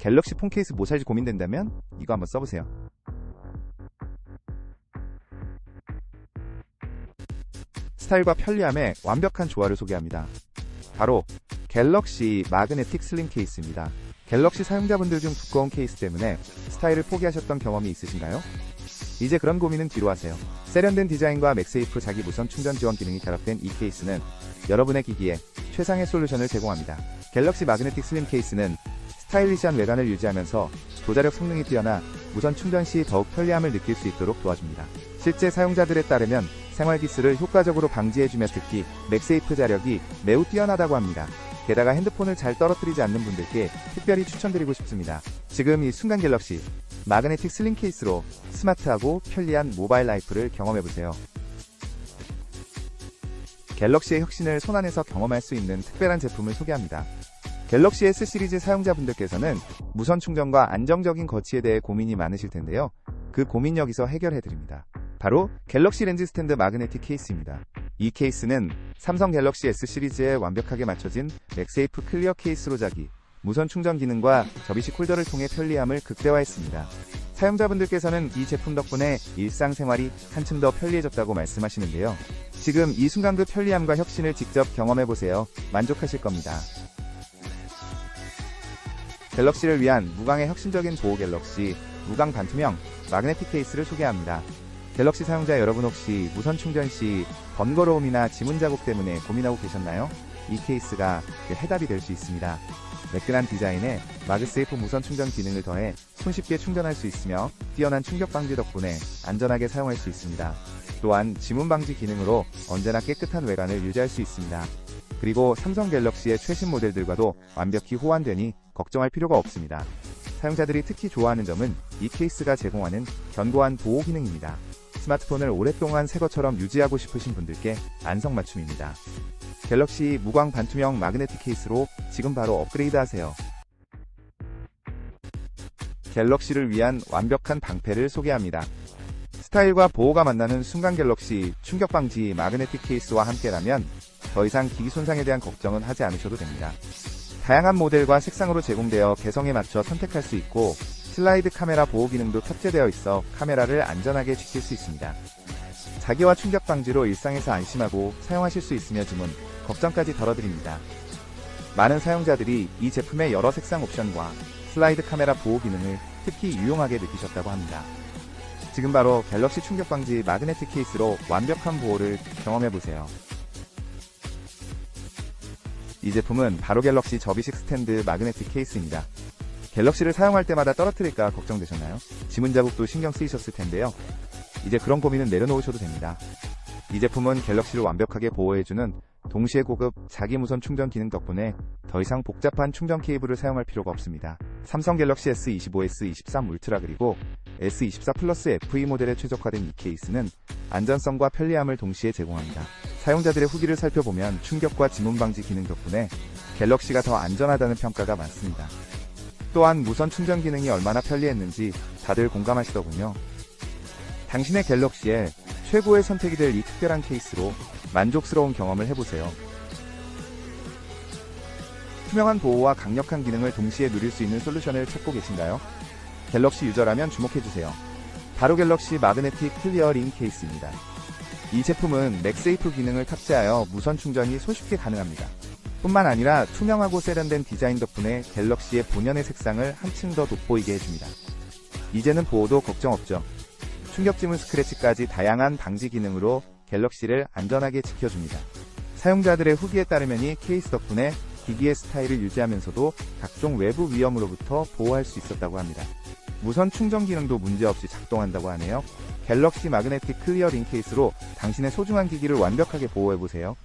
갤럭시 폰 케이스 뭐 살지 고민된다면 이거 한번 써보세요. 스타일과 편리함의 완벽한 조화를 소개합니다. 바로 갤럭시 마그네틱 슬림 케이스입니다. 갤럭시 사용자분들 중 두꺼운 케이스 때문에 스타일을 포기하셨던 경험이 있으신가요? 이제 그런 고민은 뒤로 하세요. 세련된 디자인과 맥세이프 자기 무선 충전 지원 기능이 결합된 이 케이스는 여러분의 기기에 최상의 솔루션을 제공합니다. 갤럭시 마그네틱 슬림 케이스는 스타일리시한 외관을 유지하면서 도자력 성능이 뛰어나 무선 충전 시 더욱 편리함을 느낄 수 있도록 도와줍니다. 실제 사용자들에 따르면 생활 기스를 효과적으로 방지해주며 특히 맥세이프 자력이 매우 뛰어나다고 합니다. 게다가 핸드폰을 잘 떨어뜨리지 않는 분들께 특별히 추천드리고 싶습니다. 지금 이 순간 갤럭시 마그네틱 슬림 케이스로 스마트하고 편리한 모바일 라이프를 경험해보세요. 갤럭시의 혁신을 손안에서 경험할 수 있는 특별한 제품을 소개합니다. 갤럭시 S 시리즈 사용자분들께서는 무선 충전과 안정적인 거치에 대해 고민이 많으실 텐데요. 그 고민 여기서 해결해드립니다. 바로 갤럭시 렌즈 스탠드 마그네틱 케이스입니다. 이 케이스는 삼성 갤럭시 S 시리즈에 완벽하게 맞춰진 맥세이프 클리어 케이스로 자기, 무선 충전 기능과 접이식 홀더를 통해 편리함을 극대화했습니다. 사용자분들께서는 이 제품 덕분에 일상생활이 한층 더 편리해졌다고 말씀하시는데요. 지금 이 순간 그 편리함과 혁신을 직접 경험해보세요. 만족하실 겁니다. 갤럭시를 위한 무광의 혁신적인 보호 갤럭시 무광 반투명 마그네틱 케이스를 소개합니다. 갤럭시 사용자 여러분 혹시 무선 충전 시 번거로움이나 지문 자국 때문에 고민하고 계셨나요? 이 케이스가 그 해답이 될 수 있습니다. 매끈한 디자인에 마그세이프 무선 충전 기능을 더해 손쉽게 충전할 수 있으며 뛰어난 충격 방지 덕분에 안전하게 사용할 수 있습니다. 또한 지문 방지 기능으로 언제나 깨끗한 외관을 유지할 수 있습니다. 그리고 삼성 갤럭시의 최신 모델들과도 완벽히 호환되니 걱정할 필요가 없습니다. 사용자들이 특히 좋아하는 점은 이 케이스가 제공하는 견고한 보호 기능입니다. 스마트폰을 오랫동안 새 것처럼 유지하고 싶으신 분들께 안성맞춤입니다. 갤럭시 무광 반투명 마그네틱 케이스로 지금 바로 업그레이드 하세요. 갤럭시를 위한 완벽한 방패를 소개합니다. 스타일과 보호가 만나는 순간 갤럭시 충격 방지 마그네틱 케이스와 함께라면 더 이상 기기 손상에 대한 걱정은 하지 않으셔도 됩니다. 다양한 모델과 색상으로 제공되어 개성에 맞춰 선택할 수 있고 슬라이드 카메라 보호 기능도 탑재되어 있어 카메라를 안전하게 지킬 수 있습니다. 자기와 충격 방지로 일상에서 안심하고 사용하실 수 있으며 지문, 걱정까지 덜어드립니다. 많은 사용자들이 이 제품의 여러 색상 옵션과 슬라이드 카메라 보호 기능을 특히 유용하게 느끼셨다고 합니다. 지금 바로 갤럭시 충격 방지 마그네틱 케이스로 완벽한 보호를 경험해보세요. 이 제품은 바로 갤럭시 접이식 스탠드 마그네틱 케이스입니다. 갤럭시를 사용할 때마다 떨어뜨릴까 걱정되셨나요? 지문 자국도 신경 쓰이셨을 텐데요. 이제 그런 고민은 내려놓으셔도 됩니다. 이 제품은 갤럭시를 완벽하게 보호해주는 동시에 고급 자기 무선 충전 기능 덕분에 더 이상 복잡한 충전 케이블을 사용할 필요가 없습니다. 삼성 갤럭시 S25, S23 울트라 그리고 S24 플러스 FE 모델에 최적화된 이 케이스는 안전성과 편리함을 동시에 제공합니다. 사용자들의 후기를 살펴보면 충격과 지문 방지 기능 덕분에 갤럭시가 더 안전하다는 평가가 많습니다. 또한 무선 충전 기능이 얼마나 편리했는지 다들 공감하시더군요. 당신의 갤럭시에 최고의 선택이 될 이 특별한 케이스로 만족스러운 경험을 해보세요. 투명한 보호와 강력한 기능을 동시에 누릴 수 있는 솔루션을 찾고 계신가요? 갤럭시 유저라면 주목해주세요. 바로 갤럭시 마그네틱 클리어 링 케이스입니다. 이 제품은 맥세이프 기능을 탑재하여 무선 충전이 손쉽게 가능합니다. 뿐만 아니라 투명하고 세련된 디자인 덕분에 갤럭시의 본연의 색상을 한층 더 돋보이게 해줍니다. 이제는 보호도 걱정 없죠. 충격 지문 스크래치까지 다양한 방지 기능으로 갤럭시를 안전하게 지켜줍니다. 사용자들의 후기에 따르면 이 케이스 덕분에 기기의 스타일을 유지하면서도 각종 외부 위험으로부터 보호할 수 있었다고 합니다. 무선 충전 기능도 문제없이 작동한다고 하네요. 갤럭시 마그네틱 클리어 링 케이스로 당신의 소중한 기기를 완벽하게 보호해보세요.